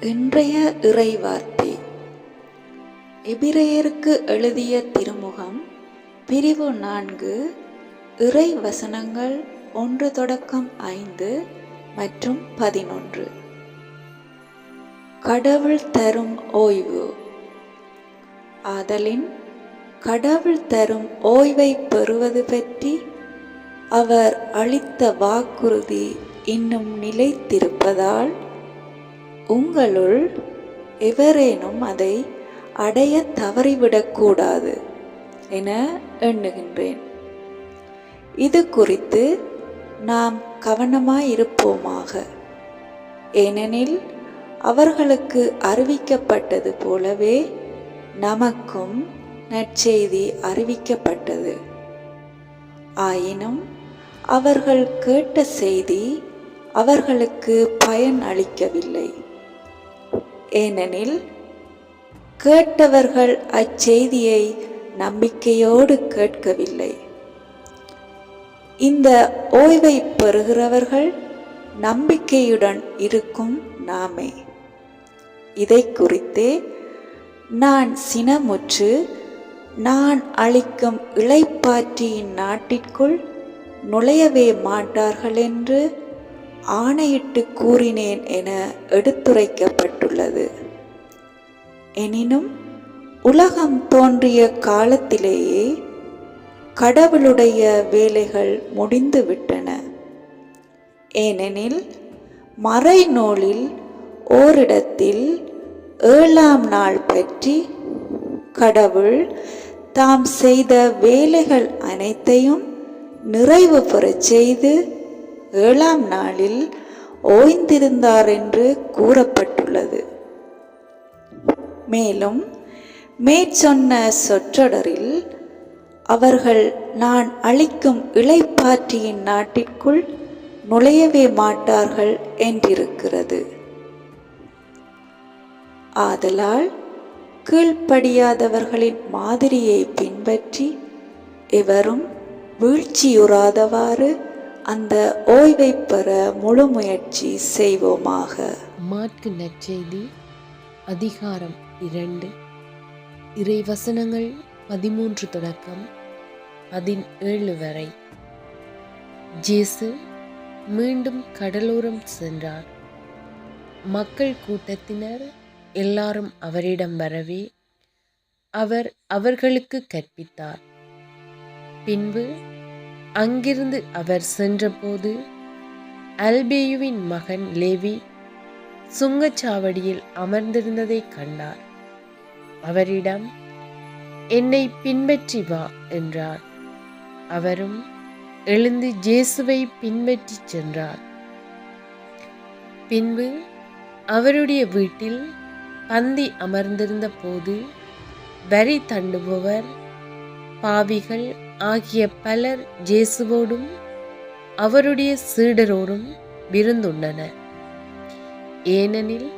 இன்றைய இறைவார்த்தை. எபிரேயருக்கு எழுதிய திருமுகம் பிரிவு நான்கு இறை வசனங்கள் ஒன்று தொடக்கம் ஐந்து மற்றும் பதினொன்று. கடவுள் தரும் ஓய்வு. ஆதலின் கடவுள் தரும் ஓய்வை பெறுவது பற்றி அவர் அளித்த வாக்குறுதி இன்னும் நிலைத்திருப்பதால் உங்களுள் எவரேனும் அதை அடைய தவறிவிடக்கூடாது என எண்ணுகின்றேன். இது குறித்து நாம் கவனமாயிருப்போமாக. ஏனெனில் அவர்களுக்கு அறிவிக்கப்பட்டது போலவே நமக்கும் நற்செய்தி அறிவிக்கப்பட்டது. ஆயினும் அவர்கள் கேட்ட செய்தி அவர்களுக்கு பயன் அளிக்கவில்லை. ஏனெனில் கேட்டவர்கள் அச்செய்தியை நம்பிக்கையோடு கேட்கவில்லை. இந்த ஓய்வை பெறுகிறவர்கள் நம்பிக்கையுடன் இருக்கும் நாமே. இதை குறித்தே நான் சினமுற்று நான் அளிக்கும் இளைப்பாற்றியின் நாட்டிற்குள் நுழையவே மாட்டார்கள் என்று ஆணையிட்டு கூறினேன் என எடுத்துரைக்கப்பட்டுள்ளது. எனினும் உலகம் தோன்றிய காலத்திலேயே கடவுளுடைய வேலைகள் முடிந்துவிட்டன. ஏனெனில் மறைநூலில் ஓரிடத்தில் ஏழாம் நாள் பற்றி கடவுள் தாம் செய்த வேலைகள் அனைத்தையும் நிறைவு பெறச் செய்து ஏழாம் நாளில் ஓய்ந்திருந்தார் என்று கூறப்பட்டுள்ளது. மேலும் மேற்சொன்ன சொற்றொடரில் அவர்கள் நான் அளிக்கும் இளைப்பாற்றியின் நாட்டிற்குள் நுழையவே மாட்டார்கள் என்றிருக்கிறது. ஆதலால் கீழ்ப்படியாதவர்களின் மாதிரியை பின்பற்றி எவரும் வீழ்ச்சியுறாதவாறு அந்த ஓய்வை பெற முழு முயற்சி செய்வோமாக. மாற்கு நற்செய்தி அதிகாரம் இரண்டு. இறைவசனங்கள் பதிமூன்று தொடக்கம் பதினேழு வரை. ஜேசு மீண்டும் கடலோரம் சென்றார். மக்கள் கூட்டத்தினர் எல்லாரும் அவரிடம் வரவே அவர் அவர்களுக்கு கற்பித்தார். பின்பு அங்கிருந்து அவர் சென்றபோது அல்பேயுவின் மகன் லேவி சுங்கச்சாவடியில் அமர்ந்திருந்ததை கண்டார். அவரிடம் என்னை பின்பற்றி வா என்றார். அவரும் எழுந்து ஜேசுவை பின்பற்றிச் சென்றார். பின்பு அவருடைய வீட்டில் பந்தி அமர்ந்திருந்த போது வரி தண்டுபவர் பாவிகள் ஆகிய பலர் ஜேசுவோடும் அவருடைய சீடரோடும் விருந்துண்டனர். ஏனெனில்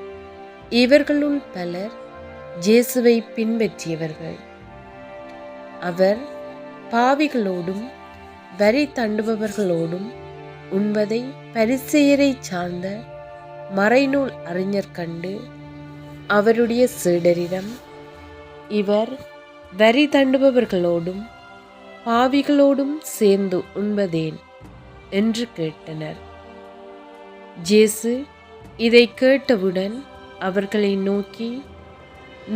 இவர்களுள் பலர் ஜேசுவை பின்பற்றியவர்கள். அவர் பாவிகளோடும் வரி தண்டுபவர்களோடும் உண்பதை பரிசெயரை சார்ந்த மறைநூல் அறிஞர் கண்டு அவருடைய சீடரிடம் இவர் வரி தண்டுபவர்களோடும் பாவிகளோடும் சேர்ந்து உண்பதேன் என்று கேட்டனர். ஜேசு இதை கேட்டவுடன் அவர்களை நோக்கி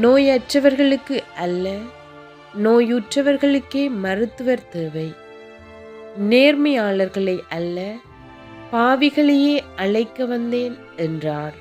நோயற்றவர்களுக்கு அல்ல நோயுற்றவர்களுக்கே மருத்துவர் தேவை. நேர்மையாளர்களை அல்ல பாவிகளையே அழைக்க வந்தேன் என்றார்.